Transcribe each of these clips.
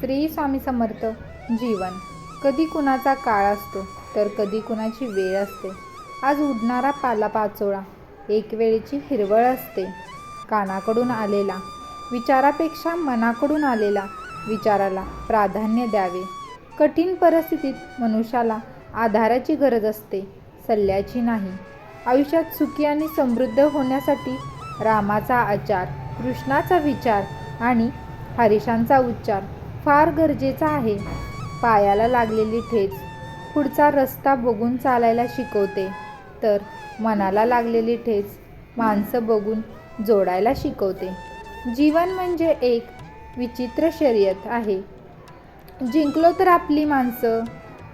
श्री स्वामी समर्थ जीवन. कधी कुणाचा काळ असतो तर कधी कुणाची वेळ असते. आज उडणारा पालापाचोळा एक वेळेची हिरवळ असते. कानाकडून आलेला विचारापेक्षा मनाकडून आलेला विचाराला प्राधान्य द्यावे. कठीण परिस्थितीत मनुष्याला आधाराची गरज असते सल्ल्याची नाही. आयुष्यात सुखी आणि समृद्ध होण्यासाठी रामाचा आचार कृष्णाचा विचार आणि हरिशांचा उच्चार फार गरजेचा आहे. पायाला लागलेली ठेच पुढचा रस्ता बघून चालायला शिकवते. तर मनाला लागलेली ठेच माणसं बघून जोडायला शिकवते. जीवन म्हणजे एक विचित्र शर्यत आहे. जिंकलो तर आपली माणसं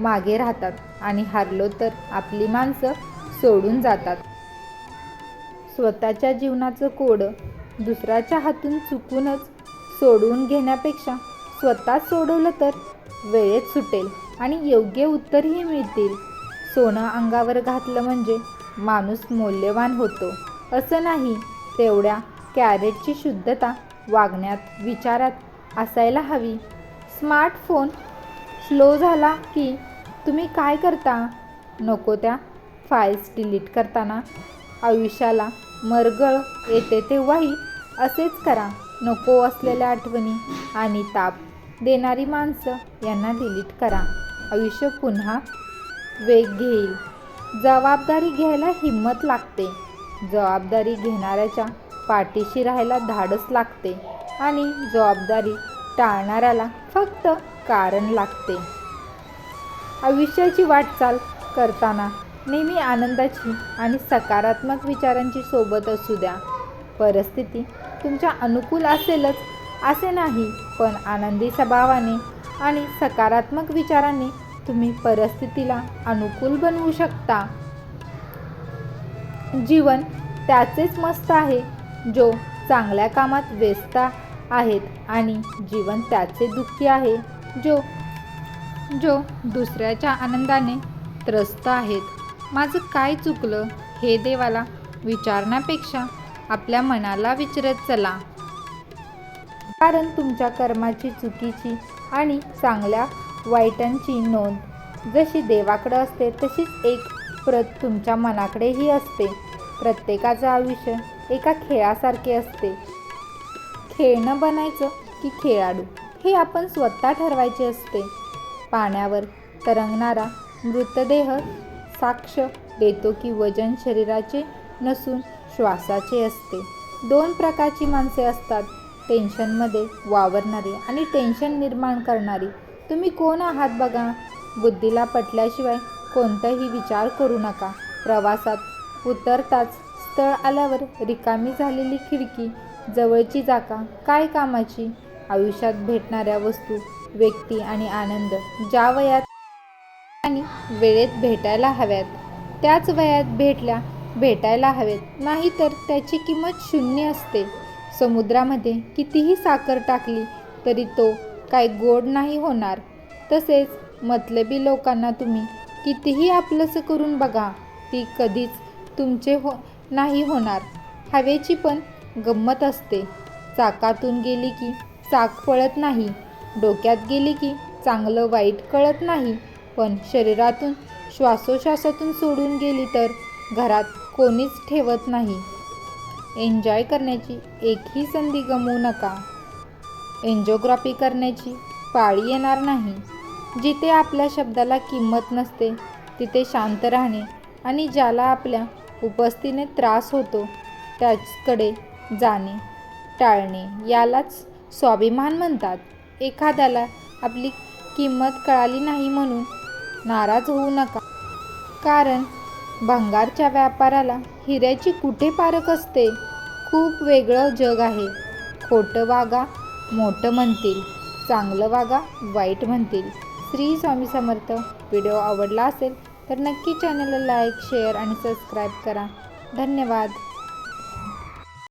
मागे राहतात आणि हारलो तर आपली माणसं सोडून जातात. स्वतःच्या जीवनाचं कोडं दुसऱ्याच्या हातून चुकूनच सोडवून घेण्यापेक्षा स्वतःच सोडवलं तर वेळेत सुटेल आणि योग्य उत्तरही मिळतील. सोनं अंगावर घातलं म्हणजे माणूस मौल्यवान होतो. असं नाही तेवढ्या कॅरेटची शुद्धता वागण्यात विचारात असायला हवी. स्मार्टफोन स्लो झाला की तुम्ही काय करता? नको त्या फाईल्स डिलीट करताना. आयुष्याला मरगळ येते तेव्हाही असेच करा. नको असलेल्या आठवणी आणि ताप देणारी माणसं यांना डिलीट करा. आयुष्य पुन्हा वेग घेईल. जबाबदारी घ्यायला हिंमत लागते. जबाबदारी घेणाऱ्याच्या पाठीशी राहायला धाडस लागते आणि जबाबदारी टाळणाऱ्याला फक्त कारण लागते. आयुष्याची वाटचाल करताना नेहमी आनंदाची आणि सकारात्मक विचारांची सोबत असू द्या. परिस्थिती तुमच्या अनुकूल असेलच असे नाही पण आनंदी स्वभावाने आणि सकारात्मक विचारांनी तुम्ही परिस्थितीला अनुकूल बनवू शकता. जीवन त्याचेच मस्त आहे जो चांगल्या कामात व्यस्त आहेत आणि जीवन त्याचे दुःखी आहे जो जो दुसऱ्याच्या आनंदाने त्रस्त आहेत. माझं काय चुकलं हे देवाला विचारण्यापेक्षा आपल्या मनाला विचारत चला. कारण तुमच्या कर्माची चुकीची आणि चांगल्या वाईटांची नोंद. जशी देवाकडे असते तशीच एक प्रत तुमच्या मनाकडेही असते. प्रत्येकाचं आयुष्य एका खेळासारखे असते. खेळणं बनायचं की खेळाडू हे आपण स्वतः ठरवायचे असते. पाण्यावर तरंगणारा मृतदेह साक्ष देतो की वजन शरीराचे नसून श्वासाचे असते. दोन प्रकारची माणसे असतात. टेन्शनमध्ये वावरणारी आणि टेन्शन निर्माण करणारी. तुम्ही कोण आहात बघा? बुद्धीला पटल्याशिवाय कोणताही विचार करू नका. प्रवासात उतरताच स्थळ आल्यावर रिकामी झालेली खिडकी जवळची जागा काय कामाची? आयुष्यात भेटणाऱ्या वस्तू व्यक्ती आणि आनंद ज्या वयात आणि वेळेत भेटायला हव्यात. त्याच वयात भेटल्या भेटायला हवेत. नाहीतर त्याची किंमत शून्य असते. समुद्रामध्ये कितीही साखर टाकली तरी तो काय गोड नाही होणार. तसेच मतलबी लोकांना तुम्ही कितीही आपलंसं करून बघा ती कधीच तुमचे हो नाही होणार. हवेची पण गंमत असते. चाकातून गेली की चाक पळत नाही. डोक्यात गेली की चांगलं वाईट कळत नाही. पण शरीरातून श्वासोश्वासातून सोडून गेली तर घरात कोणीच ठेवत नाही. एन्जॉय करण्याची एकही संधी गमवू नका. एन्जिओग्राफी करण्याची पाळी येणार नाही. जिथे आपल्या शब्दाला किंमत नसते तिथे शांत राहणे आणि ज्याला आपल्या उपस्थितीने त्रास होतो त्याचकडे जाणे टाळणे यालाच स्वाभिमान म्हणतात. एखाद्याला आपली किंमत कळाली नाही म्हणून नाराज होऊ नका. कारण भंगारच्या व्यापाराला हिऱ्याची कुठे पारख असते? खूप वेगळं जग आहे. खोटं वागा मोठं म्हणतील. चांगलं वागा वाईट म्हणतील. श्री स्वामी समर्थ. व्हिडिओ आवडला असेल तर नक्की चॅनलला लाईक शेअर आणि सबस्क्राईब करा. धन्यवाद.